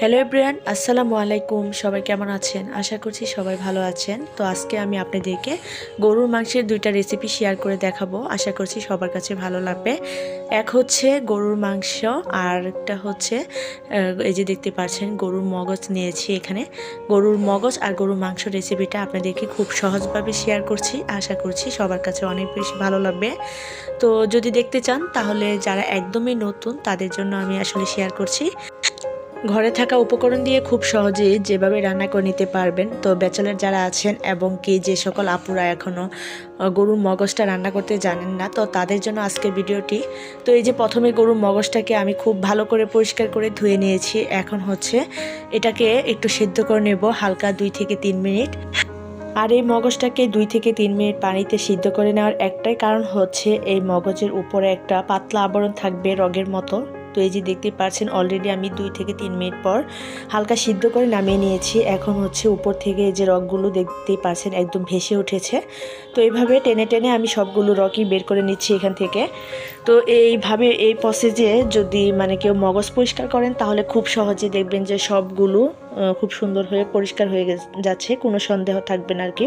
Hello everyone আসসালামু আলাইকুম। সবাই কেমন আছেন? আশা করছি সবাই ভালো আছেন। তো আজকে আমি আপনাদেরকে গরুর মাংসের দুইটা রেসিপি শেয়ার করে দেখাবো। আশা করছি সবার কাছে ভালো লাগবে। এক হচ্ছে গরুর মাংস, আর একটা হচ্ছে এই যে দেখতে পাচ্ছেন, গরুর মগজ নিয়েছি এখানে। গরুর মগজ আর গরুর মাংস রেসিপিটা আপনাদেরকে খুব সহজভাবে শেয়ার করছি। আশা করছি সবার কাছে অনেক বেশি ভালো লাগবে। তো যদি দেখতে চান, তাহলে যারা একদমই নতুন, তাদের জন্য আমি আসলে শেয়ার করছি। ঘরে থাকা উপকরণ দিয়ে খুব সহজেই যেভাবে রান্না করে নিতে পারবেন। তো ব্যাচেলার যারা আছেন এবং কি যে সকল আপুরা এখনও গরুর মগজটা রান্না করতে জানেন না, তো তাদের জন্য আজকের ভিডিওটি। তো এই যে প্রথমে গরুর মগজটাকে আমি খুব ভালো করে পরিষ্কার করে ধুয়ে নিয়েছি। এখন হচ্ছে এটাকে একটু সেদ্ধ করে নেব হালকা দুই থেকে তিন মিনিট। আর এই মগজটাকে দুই থেকে তিন মিনিট পানিতে সিদ্ধ করে নেওয়ার একটাই কারণ হচ্ছে এই মগজের উপরে একটা পাতলা আবরণ থাকবে রগের মতো। তো এই যে দেখতে পাচ্ছেন অলরেডি আমি দুই থেকে তিন মিনিট পর হালকা সিদ্ধ করে নামিয়ে নিয়েছি। এখন হচ্ছে উপর থেকে এই যে রকগুলো দেখতেই পাচ্ছেন, একদম ভেসে উঠেছে। তো এইভাবে টেনে টেনে আমি সবগুলো রকই বের করে নিচ্ছি এখান থেকে। তো এইভাবে এই প্রসেসে যদি মানে কেউ মগজ পরিষ্কার করেন, তাহলে খুব সহজে দেখবেন যে সবগুলো খুব সুন্দর হয়ে পরিষ্কার হয়ে যাচ্ছে, কোনো সন্দেহ থাকবে না আর কি।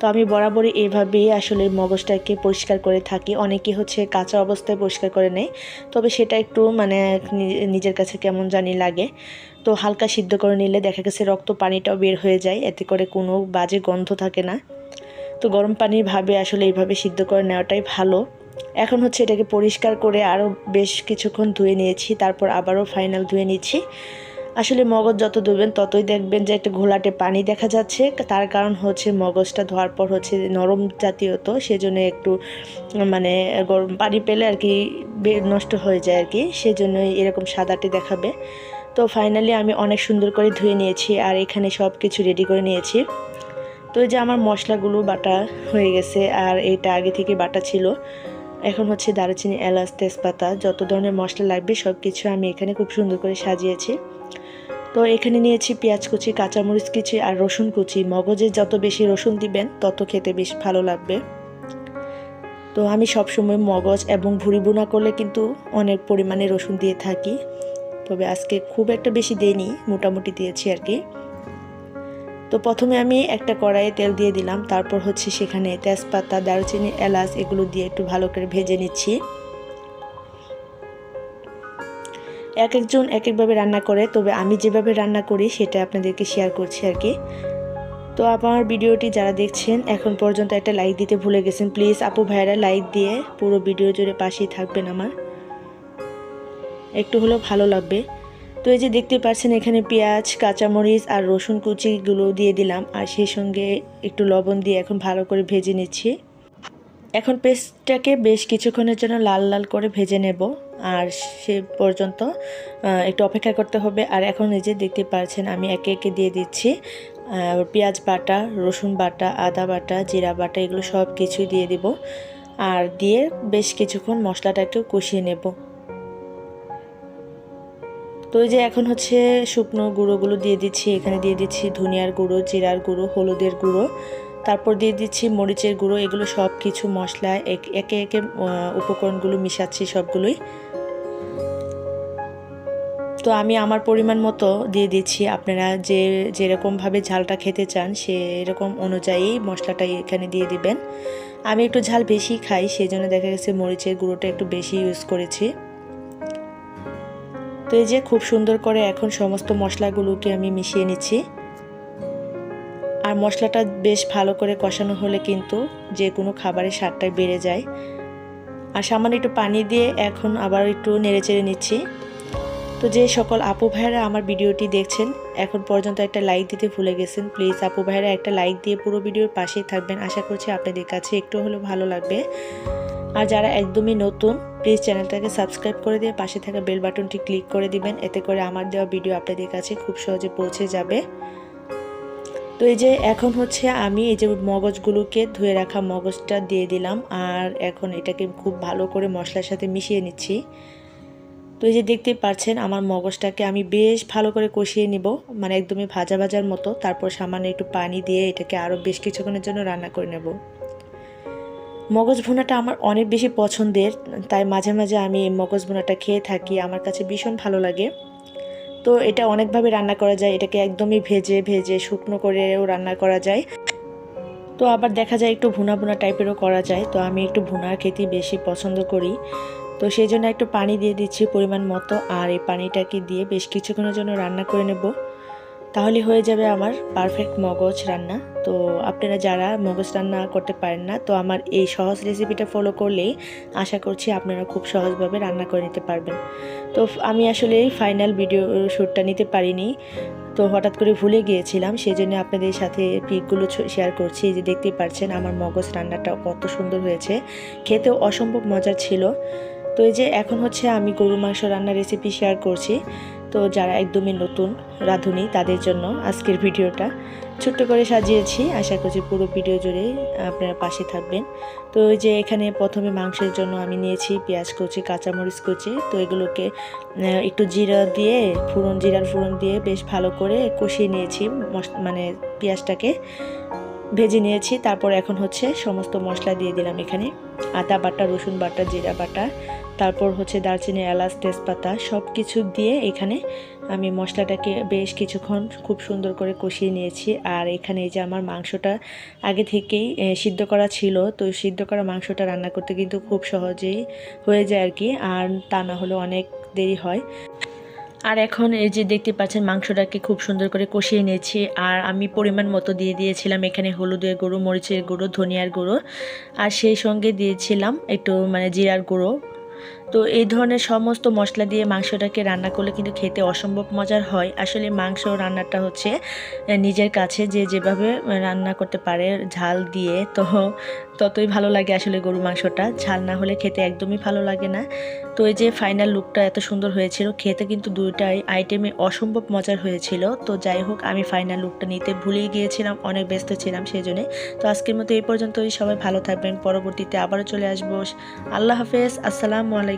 তো আমি বরাবরই এইভাবেই আসলে মগজটাকে পরিষ্কার করে থাকি। অনেকে হচ্ছে কাঁচা অবস্থায় পরিষ্কার করে নেয়। তবে সেটা একটু মানে নিজের কাছে কেমন জানি লাগে। তো হালকা সিদ্ধ করে নিলে দেখা গেছে রক্ত পানিটাও বের হয়ে যায়। এতে করে কোনো বাজে গন্ধ থাকে না। তো গরম পানির ভাবে আসলে এইভাবে সিদ্ধ করে নেওয়াটাই ভালো। এখন হচ্ছে এটাকে পরিষ্কার করে আরও বেশ কিছুক্ষণ ধুয়ে নিয়েছি। তারপর আবারও ফাইনাল ধুয়ে নিচ্ছি। আসলে মগজ যত ধুবেন ততই দেখবেন যে একটা ঘোলাটে পানি দেখা যাচ্ছে। তার কারণ হচ্ছে মগজটা ধোয়ার পর হচ্ছে নরম জাতীয় তো, সেজন্য একটু মানে গরম পানি পেলে আর কি নষ্ট হয়ে যায় আর কি সেজন্য এরকম সাদাটে দেখাবে। তো ফাইনালি আমি অনেক সুন্দর করে ধুয়ে নিয়েছি আর এখানে সব কিছু রেডি করে নিয়েছি। তো যে আমার মশলাগুলো বাটা হয়ে গেছে আর এটা আগে থেকে বাটা ছিল। এখন হচ্ছে দারুচিনি, এলাচ, তেজপাতা, যত ধরনের মশলা লাগবে সব কিছু আমি এখানে খুব সুন্দর করে সাজিয়েছি। তো এখানে নিয়েছি পেঁয়াজ কুচি, কাঁচামরিচ কুচি আর রসুন কুচি। মগজে যত বেশি রসুন দিবেন, তত খেতে বেশ ভালো লাগবে। তো আমি সবসময় মগজ এবং ভুড়ি বোনা করলে কিন্তু অনেক পরিমাণে রসুন দিয়ে থাকি। তবে আজকে খুব একটা বেশি দেইনি, মোটামুটি দিয়েছি আর কি। তো প্রথমে আমি একটা কড়াইয়ে তেল দিয়ে দিলাম, তারপর হচ্ছে সেখানে তেজপাতা দারুচিনি এলাচ এগুলো দিয়ে একটু ভালো করে ভেজে নিচ্ছি। এক একজন এক একভাবে রান্না করে, তবে আমি যেভাবে রান্না করি সেটা আপনাদেরকে শেয়ার করছি আর কি। তো আমার ভিডিওটি যারা দেখছেন, এখন পর্যন্ত একটা লাইক দিতে ভুলে গেছেন প্লিজ আপু ভাইয়েরা লাইক দিয়ে পুরো ভিডিও জুড়ে পাশেই থাকবেন আমার। একটু হলেও ভালো লাগবে। তো এই যে দেখতে পাচ্ছেন, এখানে পেঁয়াজ, কাঁচামরিচ আর রসুন কুচিগুলো দিয়ে দিলাম, আর সেই সঙ্গে একটু লবণ দিয়ে এখন ভালো করে ভেজে নিচ্ছি। এখন পেস্টটাকে বেশ কিছুক্ষণের জন্য লাল লাল করে ভেজে নেব। আর সে পর্যন্ত একটু অপেক্ষা করতে হবে। আর এখন এই যে দেখতে পাচ্ছেন, আমি একে একে দিয়ে দিচ্ছি। পেঁয়াজ বাটা, রসুন বাটা, আদা বাটা, জিরা বাটা, এগুলো সব কিছুই দিয়ে দিব। আর দিয়ে বেশ কিছুক্ষণ মশলাটা একটু কষিয়ে নেব। তো এই যে এখন হচ্ছে শুকনো গুঁড়োগুলো দিয়ে দিচ্ছি। এখানে দিয়ে দিচ্ছি ধনিয়ার গুঁড়ো, জিরার গুঁড়ো, হলুদের গুঁড়ো। তারপর দিয়ে দিচ্ছি মরিচের গুঁড়ো, এগুলো সব কিছু মশলা, এক- একে উপকরণগুলো মিশাচ্ছি সবগুলোই। তো আমি আমার পরিমাণ মতো দিয়ে দিচ্ছি। আপনারা যে, যেরকমভাবে ঝালটা খেতে চান, সেরকম অনুযায়ী মশলাটা এখানে দিয়ে দিবেন। আমি একটু ঝাল বেশি খাই সেই জন্য দেখা গেছে মরিচের গুঁড়োটা একটু বেশি ইউজ করেছি। তো এই যে খুব সুন্দর করে এখন সমস্ত মশলাগুলোকে আমি মিশিয়ে নিচ্ছি। আর মশলাটা বেশ ভালো করে কষানো হলে কিন্তু যে কোনো খাবারের স্বাদটাই বেড়ে যায়। আর সামান্য একটু পানি দিয়ে এখন আবার একটু নেড়ে চেড়ে নিচ্ছি। তো যে সকল আপু ভাইয়েরা আমার ভিডিওটি দেখছেন, এখন পর্যন্ত একটা লাইক দিতে ভুলে গেছেন প্লিজ আপু ভাইয়েরা একটা লাইক দিয়ে পুরো ভিডিওর পাশেই থাকবেন। আশা করছি আপনাদের কাছে একটু হলেও ভালো লাগবে। আর যারা একদমই নতুন প্লিজ চ্যানেলটাকে সাবস্ক্রাইব করে দিয়ে পাশে থাকা বেল বাটনটি ক্লিক করে দিবেন। এতে করে আমার দেওয়া ভিডিও আপনাদের কাছে খুব সহজে পৌঁছে যাবে। তো এই যে এখন হচ্ছে আমি এই যে মগজগুলোকে ধুয়ে রাখা মগজটা দিয়ে দিলাম আর এখন এটাকে খুব ভালো করে মশলার সাথে মিশিয়ে নিচ্ছি। তো এই যে দেখতেই পাচ্ছেন আমার মগজটাকে আমি বেশ ভালো করে কষিয়ে নিব মানে একদমই ভাজা ভাজার মতো। তারপর সামান্য একটু পানি দিয়ে এটাকে আরও বেশ কিছুক্ষণের জন্য রান্না করে নেব। মগজ ভুনাটা আমার অনেক বেশি পছন্দের, তাই মাঝে মাঝে আমি মগজ ভুনাটা খেয়ে থাকি, আমার কাছে ভীষণ ভালো লাগে। তো এটা অনেকভাবে রান্না করা যায়। এটাকে একদমই ভেজে ভেজে শুকনো করেও রান্না করা যায়। তো আবার দেখা যায় একটু ভুনা ভুনা টাইপেরও করা যায়। তো আমি একটু ভুনা খেতে বেশি পছন্দ করি। তো সেই জন্য একটু পানি দিয়ে দিচ্ছি পরিমাণ মতো। আর এই পানিটাকে দিয়ে বেশ কিছুক্ষণের জন্য রান্না করে নেব। তাহলে হয়ে যাবে আমার পারফেক্ট মগজ রান্না। তো আপনারা যারা মগজ রান্না করতে পারেন না, তো আমার এই সহজ রেসিপিটা ফলো করলেই আশা করছি আপনারা খুব সহজভাবে রান্না করে নিতে পারবেন। তো আমি আসলে ফাইনাল ভিডিও শ্যুটটা নিতে পারিনি। তো হঠাৎ করে ভুলে গিয়েছিলাম সেই জন্য আপনাদের সাথে পিকগুলো শেয়ার করছি। যে দেখতেই পারছেন, আমার মগজ রান্নাটা কত সুন্দর হয়েছে। খেতেও অসম্ভব মজার ছিল। তো এই যে এখন হচ্ছে আমি গরু মাংস রান্নার রেসিপি শেয়ার করছি। তো যারা একদমই নতুন, রাঁধুনি, তাদের জন্য আজকের ভিডিওটা ছোট্ট করে সাজিয়েছি। আশা করছি পুরো ভিডিও জুড়ে আপনারা পাশে থাকবেন। তো ওই যে এখানে প্রথমে মাংসের জন্য আমি নিয়েছি পেঁয়াজ কুচি, কাঁচামরিচ কুচি। তো এগুলোকে একটু জিরা দিয়ে ফুরন জিরার ফুরন দিয়ে বেশ ভালো করে কষিয়ে নিয়েছি। মানে পেঁয়াজটাকে ভেজে নিয়েছি। তারপর এখন হচ্ছে সমস্ত মশলা দিয়ে দিলাম এখানে। আদা বাটা, রসুন বাটা, জিরা বাটা তারপর হচ্ছে দারচিনি, এলাচ, তেজপাতা সব কিছু দিয়ে এখানে আমি মশলাটাকে বেশ কিছুক্ষণ খুব সুন্দর করে কষিয়ে নিয়েছি। আর এখানে এই যে আমার মাংসটা আগে থেকেই সিদ্ধ করা ছিল, তো সিদ্ধ করা মাংসটা রান্না করতে কিন্তু খুব সহজেই হয়ে যায় আর কি, আর তা না হলে অনেক দেরি হয়। আর এখন এই যে দেখতে পাচ্ছেন মাংসটাকে খুব সুন্দর করে কষিয়ে নিয়েছি, আর আমি পরিমাণ মতো দিয়ে দিয়েছিলাম এখানে হলুদের গুঁড়ো, মরিচের গুঁড়ো, ধনিয়ার গুঁড়ো, আর সেই সঙ্গে দিয়েছিলাম একটু মানে জিরার গুঁড়ো। 嗯。তো এই ধরনের সমস্ত মশলা দিয়ে মাংসটাকে রান্না করলে কিন্তু খেতে অসম্ভব মজার হয়। আসলে মাংস রান্নাটা হচ্ছে নিজের কাছে যে যেভাবে রান্না করতে পারে ঝাল দিয়ে, তো ততই ভালো লাগে আসলে গরু মাংসটা। ঝাল না হলে খেতে একদমই ভালো লাগে না। তো এই যে ফাইনাল লুকটা এত সুন্দর হয়েছিল, খেতে কিন্তু দুইটাই আইটেমে অসম্ভব মজার হয়েছিল। তো যাই হোক, আমি ফাইনাল লুকটা নিতে ভুলেই গিয়েছিলাম, অনেক ব্যস্ত ছিলাম সেই জন্যে তো আজকের মতো এই পর্যন্তই, সবাই ভালো থাকবেন, পরবর্তীতে আবারও চলে আসব। আল্লাহ হাফেজ, আসসালামু আলাইকুম।